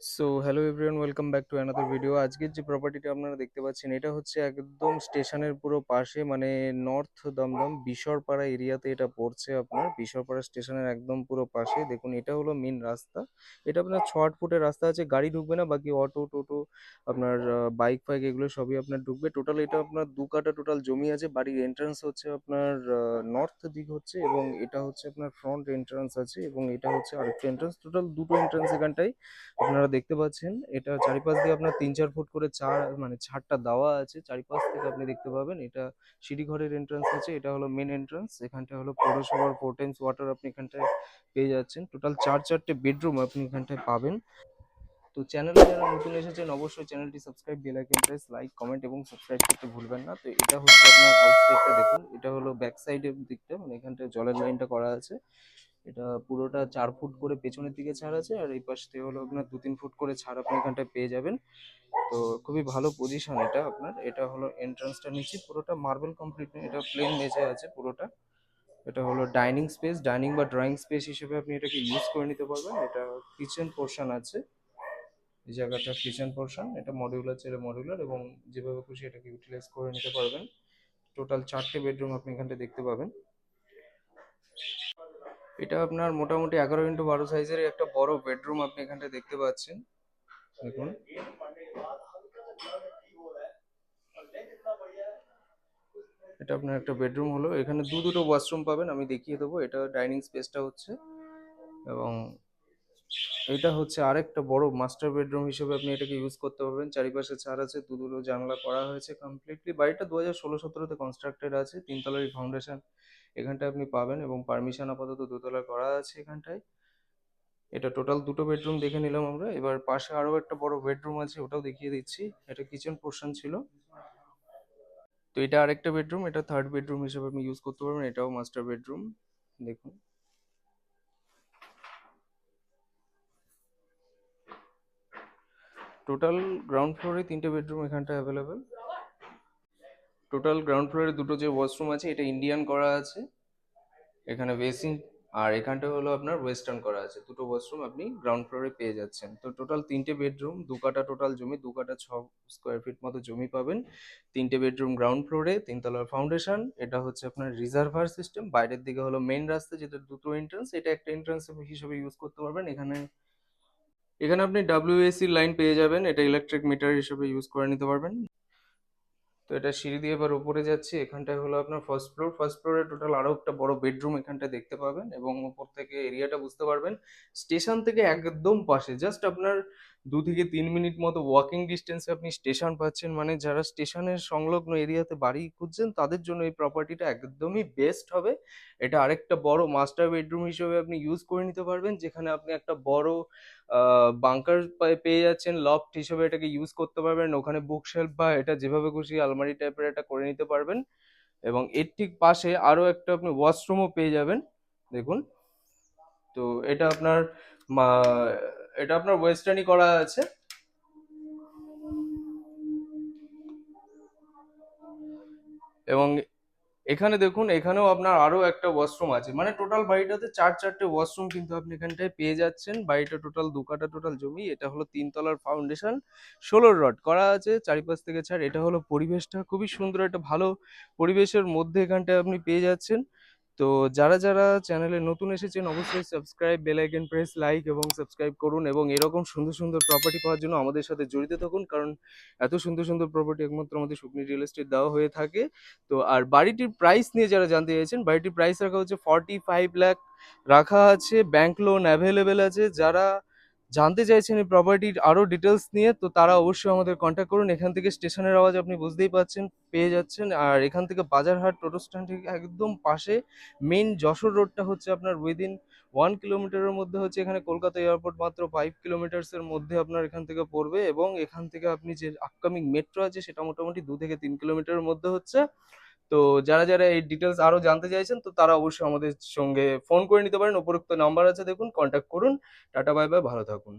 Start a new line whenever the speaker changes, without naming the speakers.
So hello everyone welcome back to another video আজকের যে প্রপার্টিটা আপনারা দেখতে পাচ্ছেন, এটা হচ্ছে একদম স্টেশনের পুরো পাশে মানে নর্থ দমদম, বিশরপাড়া এরিয়াতে এটা পড়ছে আপনার। বিশরপাড়া স্টেশনের একদম পুরো পাশে। দেখুন, এটা হলো মেন রাস্তা। এটা আপনার ছ আট ফুটের রাস্তা আছে, গাড়ি ঢুকবে না, বাকি অটো, টোটো, আপনার বাইক ফাইক এগুলো সবই আপনার ঢুকবে। টোটাল এটা আপনার দু কাটা টোটাল জমি আছে। বাড়ির এন্ট্রান্স হচ্ছে আপনার নর্থ দিক হচ্ছে এবং এটা হচ্ছে আপনার ফ্রন্ট এন্ট্রান্স আছে এবং এটা হচ্ছে আরেকটা এন্ট্রান্স টোটাল দুটো এন্ট্রান্স এখানটায় আপনারা দেখতে পাচ্ছেন, এটা চারিপাশ দিয়ে আপনার তিন চার ফুট করে চার মানে ছাদটা দেওয়া আছে। চারিপাশ থেকে আপনি দেখতে পাবেন, এটা সিঁড়িঘরের এন্ট্রান্স আছে, এটা হলো মেন এন্ট্রান্স এখানটা হলো পৌরসভার ফোর ওয়াটার আপনি এখানটায় পেয়ে যাচ্ছেন। টোটাল চার চারটে বেডরুম আপনি এখানটায় পাবেন। তো চ্যানেলে যারা নতুন এসেছেন, অবশ্যই চ্যানেলটি subscribe bell icon press like comment এবং সাবস্ক্রাইব করতে ভুলবেন না। তো এটা হচ্ছে আপনার আউটসাইডটা দেখুন, এটা হলো ব্যাক সাইডের দিকটা মানে এখানটায় জলের লাইনটা করা আছে। এটা পুরোটা চার ফুট করে পেছনের দিকে ছাড় আছে, আর এই পাশ থেকে হলো আপনার দু তিন ফুট করে ছাড় আপনি এখানটায় পেয়ে যাবেন। তো খুবই ভালো পজিশন এটা আপনার, এটা হলো এন্ট্রান্সটা নিচে, পুরোটা মার্বেল কমপ্লিট এটা প্লেন মেঝে আছে পুরোটা। এটা হলো ডাইনিং স্পেস ডাইনিং বা ড্রয়িং স্পেস হিসেবে আপনি এটাকে ইউজ করে নিতে পারবেন। এটা কিচেন পোর্শন আছে, এই জায়গাটা কিচেন পোর্শন এটা মডিউলার ছেড়ে মডিউলার এবং যেভাবে খুশি এটাকে ইউটিলাইজ করে নিতে পারবেন। টোটাল চারটে বেডরুম আপনি এখানটা দেখতে পাবেন। এটা আপনার মোটামুটি এগারো ইন্টু বারো সাইজের একটা বড় বেডরুম আপনি এখানটা দেখতে পাচ্ছেন। দেখুন। এটা আপনার একটা বেডরুম হলো। এখানে দু দুটো ওয়াশরুম পাবেন, আমি দেখিয়ে দেবো। এটা ডাইনিং স্পেসটা হচ্ছে। এবং এটা হচ্ছে আরেকটা বড় মাস্টার বেডরুম হিসেবে আপনি এটাকে ইউজ করতে পারবেন। চারিপাশে ছাড় আছে, দু দুটো জানলা করা হয়েছে কমপ্লিটলি। বাড়িটা দু হাজার ষোলো সতেরোতে কনস্ট্রাক্টেড আছে। তিনতলারই ফাউন্ডেশন এখানটায় আপনি পাবেন এবং পারমিশন আপাতত দোতলা করা আছে এখানটায়। এটা টোটাল দুটো বেডরুম দেখে নিলাম আমরা। এবার পাশে আরও একটা বড় বেডরুম আছে, ওটাও দেখিয়ে দিচ্ছি। এটা কিচেন পোর্শন ছিল। তো এটা আরেকটা বেডরুম এটা থার্ড বেডরুম হিসেবে আপনি ইউজ করতে পারবেন। এটাও মাস্টার বেডরুম দেখুন। টোটাল গ্রাউন্ড ফ্লোরে তিনটে বেডরুম এখানটা অ্যাভেলেবেল টোটাল গ্রাউন্ড ফ্লোরে দুটো যে ওয়াশরুম আছে, এটা ইন্ডিয়ান করা আছে, এখানে বেসিং আর এখানটা হলো আপনার ওয়েস্টার্ন করা আছে। দুটো ওয়াশরুম আপনি গ্রাউন্ড ফ্লোরে পেয়ে যাচ্ছেন। তো টোটাল তিনটে বেডরুম, দু কাটা টোটাল জমি, দু কাটা ছ স্কোয়ার ফিট মতো জমি পাবেন। তিনটে বেডরুম গ্রাউন্ড ফ্লোরে, তিনতলার ফাউন্ডেশন, এটা হচ্ছে আপনার রিজার্ভার সিস্টেম। বাইরের দিকে হলো মেন রাস্তা, যেটা দুটো এন্ট্রান্স এটা একটা এন্ট্রান্স হিসেবে ইউজ করতে পারবেন। এখানে এখানে আপনি ডাব্লিউএসি লাইন পেয়ে যাবেন, এটা ইলেকট্রিক মিটার হিসেবে ইউজ করে নিতে পারবেন। তো এটা সিঁড়ি দিয়ে এবার উপরে যাচ্ছি, এখানটায় হলো আপনার ফার্স্ট ফ্লোর ফার্স্ট ফ্লোরে টোটাল আরও একটা বড় বেডরুম এখানটায় দেখতে পাবেন এবং উপর থেকে এরিয়াটা বুঝতে পারবেন। স্টেশন থেকে একদম পাশে জাস্ট আপনার দু থেকে তিন মিনিট মতো ওয়াকিং ডিস্টেন্সে আপনি স্টেশন পাচ্ছেন। মানে যারা স্টেশনের সংলগ্ন এরিয়াতে বাড়ি খুঁজছেন, তাদের জন্য এই প্রপার্টিটা একদমই বেস্ট হবে। এটা আরেকটা বড় মাস্টার বেডরুম হিসেবে আপনি ইউজ করে নিতে পারবেন, যেখানে আপনি একটা বড় বাংকার পেয়ে যাচ্ছেন লফট হিসেবে এটাকে ইউজ করতে পারবেন ওখানে বুক শেলফ বা এটা যেভাবে খুশি আলমারি টাইপের এটা করে নিতে পারবেন, এবং এর ঠিক পাশে আরও একটা আপনি ওয়াশরুমও পেয়ে যাবেন, দেখুন। তো এটা আপনার এটা আপনার ওয়েস্টার্নই করা আছে। এবং এখানে দেখুন, এখানেও আপনার আরও একটা ওয়াশরুম আছে। মানে টোটাল বাড়িটাতে চার চারটে ওয়াশরুম কিন্তু আপনি এখানটায় পেয়ে যাচ্ছেন। বাড়িটা টোটাল দু কাটা টোটাল জমি। এটা হলো তিনতলার ফাউন্ডেশন ষোলোর রড করা আছে চারিপাশ থেকে ছাড়। এটা হলো পরিবেশটা। খুবই সুন্দর, একটা ভালো পরিবেশের মধ্যে এখানটায় আপনি পেয়ে যাচ্ছেন। তো যারা যারা চ্যানেলে নতুন এসেছেন, অবশ্যই subscribe bell icon press like এবং সাবস্ক্রাইব করুন এবং এরকম সুন্দর সুন্দর প্রপার্টি পাওয়ার জন্য আমাদের সাথে জড়িত থাকুন। কারণ এত সুন্দর সুন্দর প্রপার্টি একমাত্র আমাদের সুগ্নি রিয়েল এস্টেট দেওয়া হয়ে থাকে। তো আর বাড়িটির প্রাইস নিয়ে যারা জানতে চাইছেন, বাড়িটির প্রাইস রাখা হচ্ছে ফর্টি ফাইভ লাখ রাখা আছে। ব্যাংক লোন অ্যাভেলেবেল আছে। যারা জানতে চাইছেন এই প্রপার্টির আরও ডিটেলস নিয়ে, তো তারা অবশ্যই আমাদের কন্ট্যাক্ট করুন। এখান থেকে স্টেশনের আওয়াজ আপনি বুঝতেই পাচ্ছেন, পেয়ে যাচ্ছেন। আর এখান থেকে বাজারহাট টোটো স্ট্যান্ড থেকে একদম পাশে মেন যশোর রোডটা হচ্ছে আপনার উইদিন ওয়ান কিলোমিটারের মধ্যে হচ্ছে এখানে কলকাতা এয়ারপোর্ট মাত্র ফাইভ কিলোমিটার্সের মধ্যে আপনার এখান থেকে পড়বে। এবং এখান থেকে আপনি যে আপকামিং মেট্রো আছে, সেটা মোটামুটি দু থেকে তিন কিলোমিটারের মধ্যে হচ্ছে। তো যারা যারা এই ডিটেলস আরও জানতে চাইছেন, তো তারা অবশ্যই আমাদের সঙ্গে ফোন করে নিতে পারেন। উপরোক্ত নাম্বার আছে, দেখুন কন্ট্যাক্ট করুন। টাটা বাই বাই ভালো থাকুন।